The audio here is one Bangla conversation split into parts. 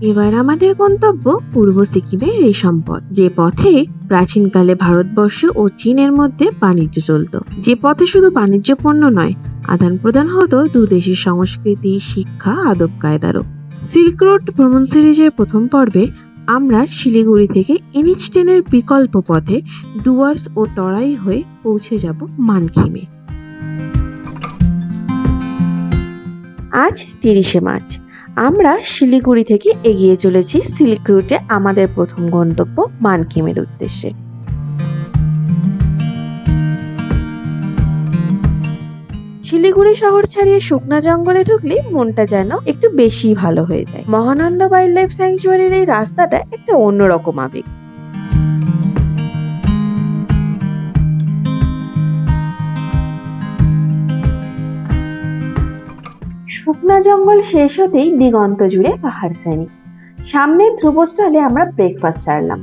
এবার আমাদের গন্তব্য পূর্ব সিকিমের রেশম পথ যে পথে প্রাচীনকালে ভারতবর্ষ ও চীনের মধ্যে বাণিজ্য চলত। যে পথে শুধু বাণিজ্য পণ্য নয়, আদান প্রদান হতো দু দেশের সংস্কৃতি, শিক্ষা, আদব কায়দারও। সিল্ক রোড ভ্রমণ সিরিজের প্রথম পর্বে আমরা শিলিগুড়ি থেকে এনএইচ টেনের বিকল্প পথে ডুয়ার্স ও তরাই হয়ে পৌঁছে যাব মানখিমে। আজ তিরিশে মার্চ। আমরা শিলিগুড়ি থেকে এগিয়ে চলেছি সিল্ক রুটে আমাদের প্রথম গন্তব্য মানকিমের উদ্দেশ্যে। শিলিগুড়ি শহর ছাড়িয়ে শুকনা জঙ্গলে ঢুকলে মনটা যেন একটু বেশি ভালো হয়ে যায়। মহানন্দ ওয়াইল্ড লাইফ স্যাংচুয়ারির এই রাস্তাটা একটা অন্যরকম আবেগ। শুকনা জঙ্গল শেষ হতেই দিগন্ত জুড়ে পাহাড় শ্রেণি। সামনের ধ্রুবস্থলে আমরা ব্রেকফাস্ট সারলাম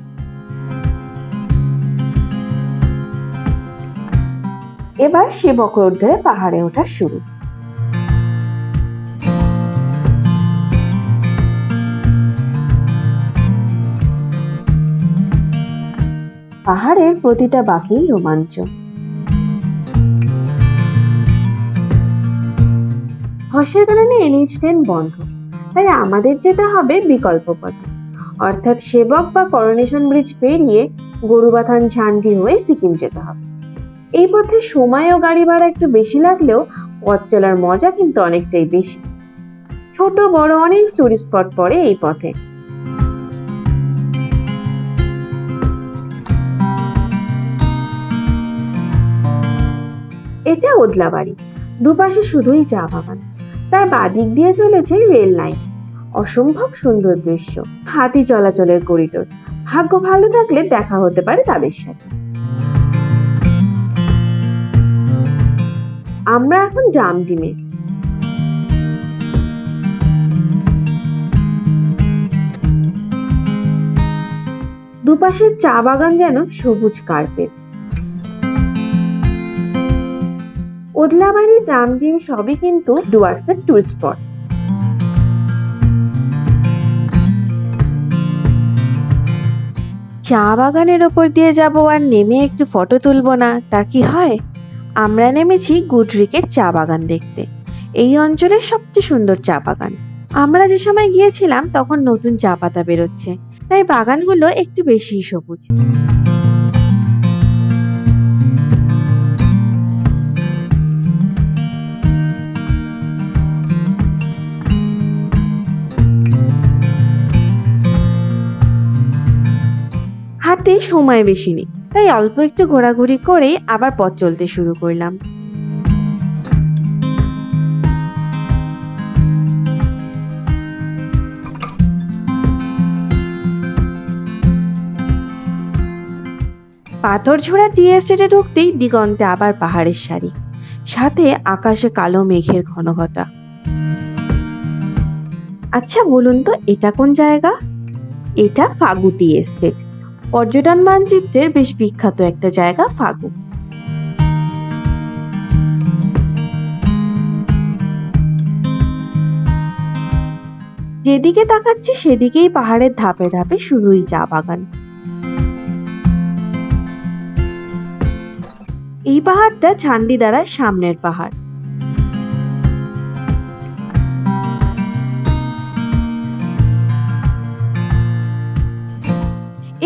এবার সেবক রোড ধরে পাহাড়ে ওঠা শুরু। পাহাড়ের প্রতিটা বাকি রোমাঞ্চ। ধসের কারণে এনএইচ টেন বন্ধ। তাই আমাদের যেতে হবে বিকল্প পথে। অর্থাৎ সেবক বা করোনেশন ব্রিজ পেরিয়ে গরুবাথান ঝান্ডি হয়ে সিকিম যেতে হবে। এই পথে সময় ও গাড়ি ভাড়া একটু বেশি লাগলেও পথ চলার মজা কিন্তু অনেকটাই বেশি। ছোট, বড় অনেক টুরিস্ট স্পট পড়ে এই পথে। এটা ওদলাবাড়ি। দুপাশে শুধুই চা বাগান। তার বাদিক দিয়ে চলেছে রেল লাইন। অসম্ভব সুন্দর দৃশ্য। হাতি চলাচলের করিডোর। ভাগ্য ভালো থাকলে দেখা হতে পারে তাদের সাথে। আমরা এখন জামডিমে। দুপাশের চা বাগান যেন সবুজ কার্পেট। ওদলাবাড়ি ডামডিম সবই কিন্তু ডুয়ার্সের টুরিস্ট স্পট চা বাগানের ওপর দিয়ে যাব আর নেমে একটু ফটো তুলবো না, তা কি হয়? আমরা নেমেছি গুডরিকের চা বাগান দেখতে। এই অঞ্চলের সবচেয়ে সুন্দর চা বাগান। আমরা যে সময় গিয়েছিলাম, তখন নতুন চা পাতা বেরোচ্ছে। তাই বাগানগুলো একটু বেশি সবুজ। সময় বেশি নেই। তাই অল্প একটু ঘোরাঘুরি করেই আবার পথ চলতে শুরু করলাম। পাথরঝোড়া টি এস্টেটে ঢুকতেই দিগন্তে আবার পাহাড়ের সারি। সাথে আকাশে কালো মেঘের ঘনঘটা। আচ্ছা বলুন তো এটা কোন জায়গা? এটা ফাগু টি এস্টেট। পর্যটন মানচিত্রের বেশ বিখ্যাত একটা জায়গা ফাগু যেদিকে তাকাচ্ছি, সেদিকেই পাহাড়ের ধাপে ধাপে শুধুই চা বাগান। এই পাহাড়টা ছান্ডিদারার সামনের পাহাড়।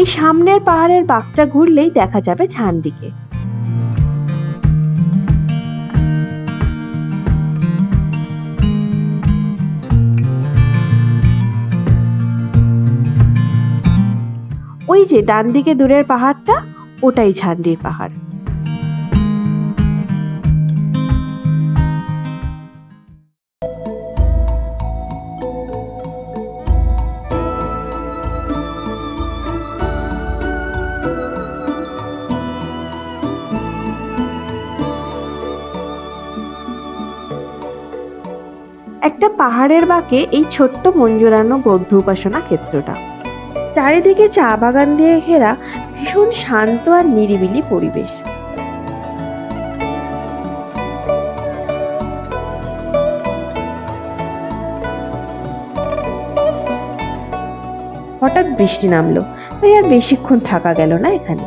এই সামনের পাহাড়ের বাঁকটা ঘুরলেই দেখা যাবে ঝান্ডিকে ওই যে ডান দিকে দূরের পাহাড়টা, ওটাই ঝান্ডির পাহাড়। একটা পাহাড়ের বাঁকে এই ছোট্ট মঞ্জুরানো বৌদ্ধ উপাসনা ক্ষেত্রটা। চারিদিকে চা বাগান দিয়ে ঘেরা ভীষণ শান্ত আর নিরিবিলি পরিবেশ। হঠাৎ বৃষ্টি নামলো, তাই আর বেশিক্ষণ থাকা গেল না এখানে।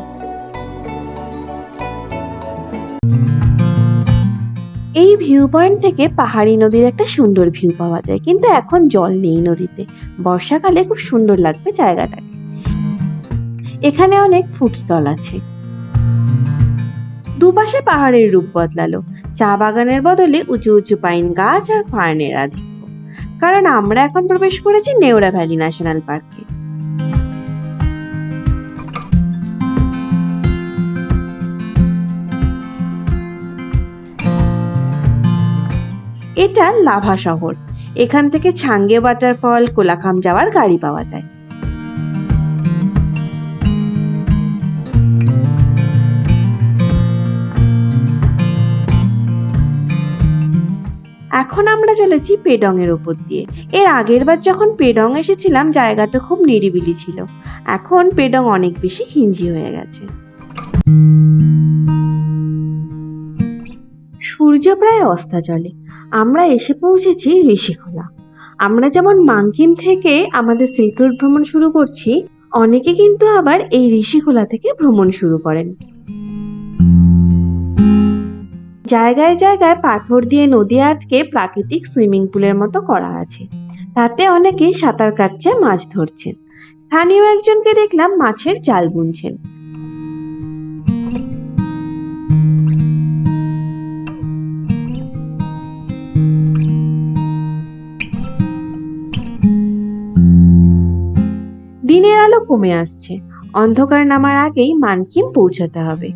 এই ভিউ পয়েন্ট থেকে পাহাড়ি নদীর একটা সুন্দর ভিউ পাওয়া যায়। কিন্তু এখন জল নেই নদীতে। বর্ষাকালে খুব সুন্দর লাগবে জায়গাটাকে। এখানে অনেক ফুড স্টল আছে। দুপাশে পাহাড়ের রূপ বদলালো। চা বাগানের বদলে উঁচু উঁচু পাইন গাছ আর ফার্নের আধিক্য। কারণ আমরা এখন প্রবেশ করেছি নেওড়া ভ্যালি ন্যাশনাল পার্কে। এটা লাভা শহর। এখান থেকে ছাঙ্গে ওয়াটারফল কোলাখাম যাওয়ার গাড়ি পাওয়া যায়। এখন আমরা চলেছি পেডং এর উপর দিয়ে। এর আগের বার যখন পেডং এসেছিলাম, জায়গাটা খুব নিরিবিলি ছিল। এখন পেডং অনেক বেশি হিঞ্জি হয়ে গেছে। সূর্য প্রায় অস্তাচলে আমরা এসে পৌঁছেছি ঋষিখোলা। আমরা যেমন মাঙ্কিম থেকে আমাদের সিল্ক ভ্রমণ শুরু করছি, অনেকে কিন্তু আবার এই ঋষিখোলা থেকে ভ্রমণ শুরু করেন। জায়গায় জায়গায় পাথর দিয়ে নদী আটকে প্রাকৃতিক সুইমিং পুলের মতো করা আছে। তাতে অনেকে সাঁতার কাটছে, মাছ ধরছেন। স্থানীয় একজনকে দেখলাম মাছের জাল বুনছেন। আলো কমে আসছে। অন্ধকার নামার আগেই মানকিম পৌঁছাতে হবে।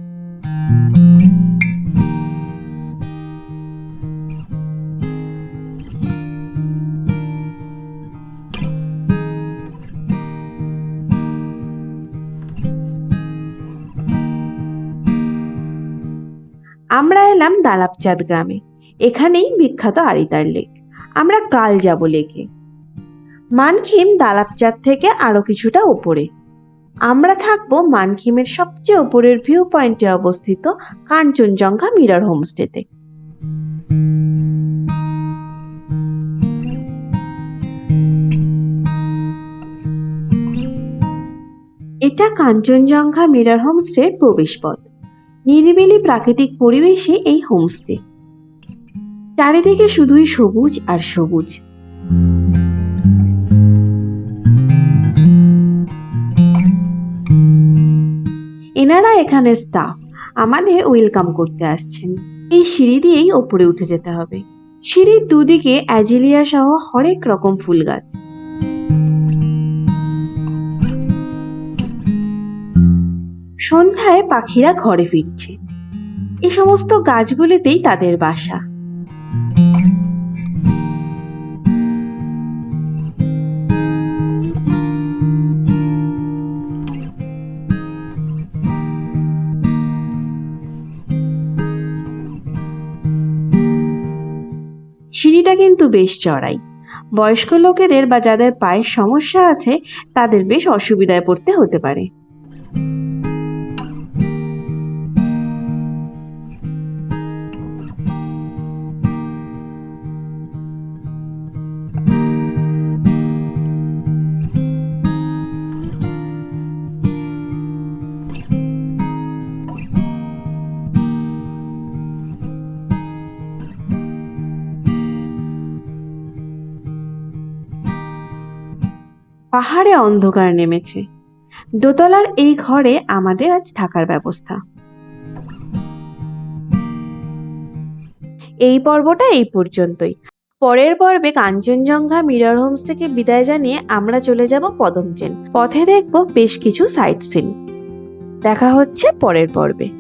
আমরা এলাম দালাপচাঁদ গ্রামে। এখানেই বিখ্যাত আরিতার লেক। আমরা কাল যাব লেকে। মানখিম দালাপচাঁদ থেকে আরও কিছুটা ওপরে আমরা থাকব মানখিমের সবচেয়ে ওপরের ভিউ পয়েন্টে অবস্থিত কাঞ্চনজঙ্ঘা মিরর হোমস্টেতে এটা কাঞ্চনজঙ্ঘা মিরর হোমস্টের প্রবেশপথ। নিরিবিলি প্রাকৃতিক পরিবেশে এই হোমস্টে চারিদিকে শুধুই সবুজ আর সবুজ। এনারা এখানে স্টাফ আমাদের ওয়েলকাম করতে আসছেন। এই সিঁড়ি দিয়েই ওপরে উঠে যেতে হবে। সিঁড়ির দুদিকে অ্যাজিলিয়া সহ হরেক রকম ফুল গাছ। সন্ধ্যায় পাখিরা ঘরে ফিরছে। এই সমস্ত গাছগুলিতেই তাদের বাসা। বেশ চড়াই। বয়স্ক লোকেদের বা যাদের পায়ের সমস্যা আছে, তাদের বেশ অসুবিধায় পড়তে হতে পারে। পাহাড়ে অন্ধকার নেমেছে। দোতলার এই ঘরে আমাদের আজ থাকার ব্যবস্থা। এই পর্বটা এই পর্যন্তই। পরের পর্বে কাঞ্চনজঙ্ঘা মিরর হোমস থেকে বিদায় জানিয়ে আমরা চলে যাব পদমচেন পথে দেখব বেশ কিছু সাইট সিন দেখা হচ্ছে পরের পর্বে।